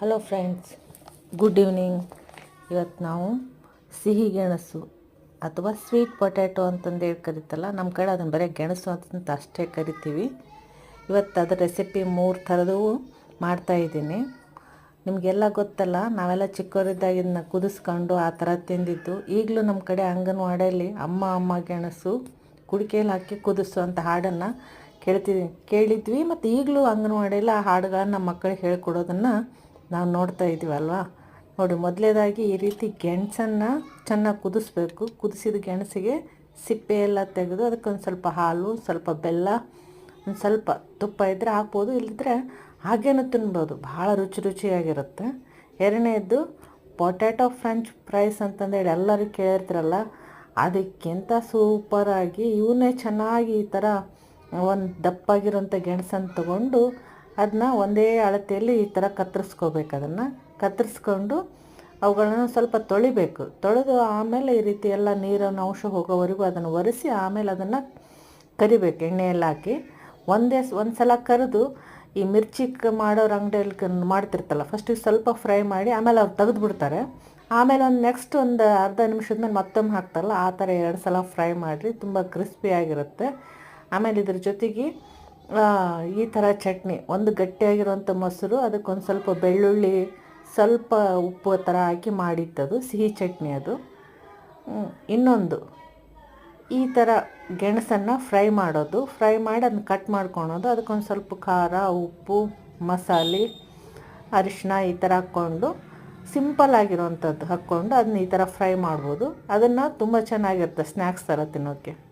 Hello friends good evening ಇವತ್ತು ನಾವು ಸಿಹಿ ಗೆಣಸು ಅಥವಾ ಸ್ವೀಟ್ ಪೊಟ್ಯಾಟೊ ಅಂತಂದು ಹೇಳಿ ಕರಿತಲ್ಲ ನಮ್ಮ ಕಡೆ ಅದನ್ನು ಬರೀ ಗೆಣಸು ಅಂತ ಅಷ್ಟೇ ಕರಿತೀವಿ. ಇವತ್ತು ಅದರ ರೆಸಿಪಿ ಮೂರು ಥರದೂ ಮಾಡ್ತಾಯಿದ್ದೀನಿ ನಿಮಗೆಲ್ಲ ಗೊತ್ತಲ್ಲ, ನಾವೆಲ್ಲ ಚಿಕ್ಕವರಿದ್ದಾಗ ಇದನ್ನ ಕುದಿಸ್ಕೊಂಡು ಆ ಥರ ತಿಂದಿದ್ದು. ಈಗಲೂ ನಮ್ಮ ಕಡೆ ಅಂಗನವಾಡಿಯಲ್ಲಿ ಅಮ್ಮ ಅಮ್ಮ ಗೆಣಸು ಕುಡಿಕೆಯಲ್ಲಿ ಹಾಕಿ ಕುದಿಸು ಅಂತ ಹಾಡನ್ನು ಕೇಳ್ತಿದ್ದೀನಿ ಕೇಳಿದ್ವಿ ಮತ್ತು ಈಗಲೂ ಅಂಗನವಾಡಿಯಲ್ಲಿ ಆ ಹಾಡುಗಳನ್ನು ಮಕ್ಕಳಿಗೆ ಹೇಳ್ಕೊಡೋದನ್ನು ನಾವು ನೋಡ್ತಾ ಇದ್ದೀವಲ್ವಾ ನೋಡಿ, ಮೊದಲೇದಾಗಿ ಈ ರೀತಿ ಗೆಣಸನ್ನು ಚೆನ್ನಾಗಿ ಕುದಿಸ್ಬೇಕು. ಕುದಿಸಿದ ಗೆಣಸಿಗೆ ಸಿಪ್ಪೆ ಎಲ್ಲ ತೆಗೆದು ಅದಕ್ಕೊಂದು ಸ್ವಲ್ಪ ಹಾಲು, ಸ್ವಲ್ಪ ಬೆಲ್ಲ, ಒಂದು ಸ್ವಲ್ಪ ತುಪ್ಪ ಇದ್ದರೆ ಹಾಕ್ಬೋದು ಇಲ್ಲದ್ರೆ ಹಾಗೇನೂ ತಿನ್ಬೋದು. ಭಾಳ ರುಚಿ ರುಚಿಯಾಗಿರುತ್ತೆ. ಎರಡನೇದು ಪೊಟ್ಯಾಟೊ ಫ್ರೆಂಚ್ ಫ್ರೈಸ್ ಅಂತಂದೇಳಿ ಎಲ್ಲರೂ ಕೇಳ್ತಿರಲ್ಲ ಅದಕ್ಕಿಂತ ಸೂಪರಾಗಿ ಇವನ್ನೇ ಚೆನ್ನಾಗಿ ಈ ಥರ ಒಂದು ದಪ್ಪಾಗಿರೋಂಥ ಗೆಣಸನ್ನು ತಗೊಂಡು ಅದನ್ನ ಒಂದೇ ಅಳತೆಯಲ್ಲಿ ಈ ಥರ ಕತ್ತರಿಸ್ಕೋಬೇಕು ಅದನ್ನು. ಕತ್ತರಿಸ್ಕೊಂಡು ಅವುಗಳನ್ನು ಸ್ವಲ್ಪ ತೊಳಿಬೇಕು. ತೊಳೆದು ಆಮೇಲೆ ಈ ರೀತಿ ಎಲ್ಲ ನೀರನ್ನು ಅಂಶ ಹೋಗೋವರೆಗೂ ಅದನ್ನು ಒರೆಸಿ ಆಮೇಲೆ ಅದನ್ನು ಕರಿಬೇಕು, ಎಣ್ಣೆಯಲ್ಲಿ ಹಾಕಿ. ಒಂದೇ ಒಂದು ಸಲ ಕರೆದು ಈ ಮಿರ್ಚಿ ಮಾಡೋರು ಅಂಗಡಿಯಲ್ಲಿ ಮಾಡ್ತಿರ್ತಲ್ಲ ಫಸ್ಟಿಗೆ ಸ್ವಲ್ಪ ಫ್ರೈ ಮಾಡಿ ಆಮೇಲೆ ಅವ್ರು ತೆಗೆದು ಬಿಡ್ತಾರೆ ಆಮೇಲೆ ಒಂದು ನೆಕ್ಸ್ಟ್ ಒಂದು ಅರ್ಧ ನಿಮಿಷದ ಮೇಲೆ ಮತ್ತೊಮ್ಮೆ ಹಾಕ್ತಾರಲ್ಲ, ಆ ಥರ ಎರಡು ಸಲ ಫ್ರೈ ಮಾಡಿರಿ, ತುಂಬ ಕ್ರಿಸ್ಪಿಯಾಗಿರುತ್ತೆ ಆಮೇಲೆ ಇದ್ರ ಜೊತೆಗೆ ಈ ಥರ ಚಟ್ನಿ. ಒಂದು ಗಟ್ಟಿಯಾಗಿರುವಂಥ ಮೊಸರು, ಅದಕ್ಕೊಂದು ಸ್ವಲ್ಪ ಬೆಳ್ಳುಳ್ಳಿ, ಸ್ವಲ್ಪ ಉಪ್ಪು ಥರ ಹಾಕಿ ಮಾಡಿತ್ತದು ಸಿಹಿ ಚಟ್ನಿ ಅದು. ಇನ್ನೊಂದು. ಈ ಥರ ಗೆಣಸನ್ನು ಫ್ರೈ ಮಾಡೋದು. ಫ್ರೈ ಮಾಡಿ ಅದನ್ನ ಕಟ್ ಮಾಡ್ಕೊಳೋದು. ಅದಕ್ಕೊಂದು ಸ್ವಲ್ಪ ಖಾರ, ಉಪ್ಪು, ಮಸಾಲೆ ಅರಿಶಿನ ಈ ಥರ ಹಾಕ್ಕೊಂಡು, ಸಿಂಪಲ್ ಆಗಿರೋವಂಥದ್ದು ಹಾಕ್ಕೊಂಡು ಅದನ್ನ ಈ ಥರ ಫ್ರೈ ಮಾಡ್ಬೋದು. ಅದನ್ನು ತುಂಬ ಚೆನ್ನಾಗಿರುತ್ತೆ ಸ್ನ್ಯಾಕ್ಸ್ ಥರ ತಿನ್ನೋಕ್ಕೆ